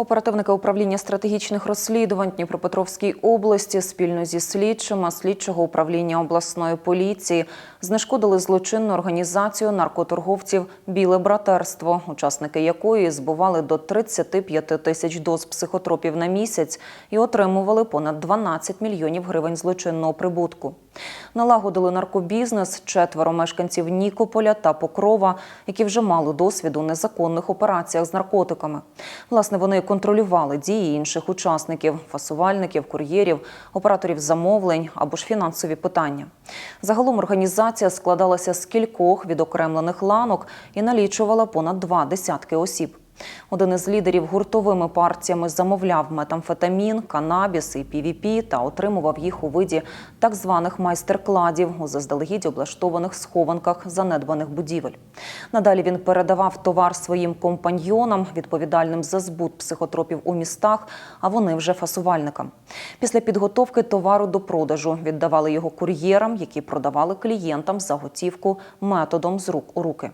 Оперативники управління стратегічних розслідувань Дніпропетровській області спільно зі слідчими слідчого управління обласної поліції знешкодили злочинну організацію наркоторговців Біле братерство, учасники якої збували до 35 тисяч доз психотропів на місяць і отримували понад 12 мільйонів гривень злочинного прибутку. Налагодили наркобізнес четверо мешканців Нікополя та Покрова, які вже мали досвід у незаконних операціях з наркотиками. Власне, вони контролювали дії інших учасників фасувальників, кур'єрів, операторів замовлень або ж фінансові питання. Загалом організація складалася з кількох відокремлених ланок і налічувала понад два десятки осіб. Один із лідерів гуртовими партіями замовляв метамфетамін, канабіс і ПВП та отримував їх у виді так званих майстер-кладів у заздалегідь облаштованих схованках занедбаних будівель. Надалі він передавав товар своїм компаньйонам, відповідальним за збут психотропів у містах, а вони вже фасувальникам. Після підготовки товару до продажу віддавали його кур'єрам, які продавали клієнтам за готівку методом з рук у руки.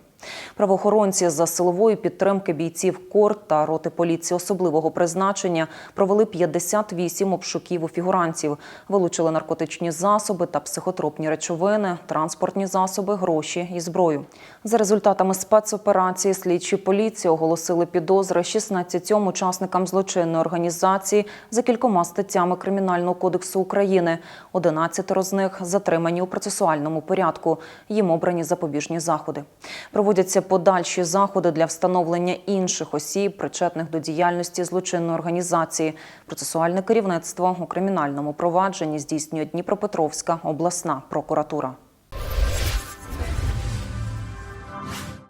Правоохоронці за силової підтримки бійців КОР та роти поліції особливого призначення провели 58 обшуків у фігурантів, вилучили наркотичні засоби та психотропні речовини, транспортні засоби, гроші і зброю. За результатами спецоперації слідчі поліції оголосили підозри 16 учасникам злочинної організації за кількома статтями Кримінального кодексу України. 11 з них затримані у процесуальному порядку. Їм обрані запобіжні заходи. Проводяться подальші заходи для встановлення інших осіб, причетних до діяльності злочинної організації. Процесуальне керівництво у кримінальному провадженні здійснює Дніпропетровська обласна прокуратура.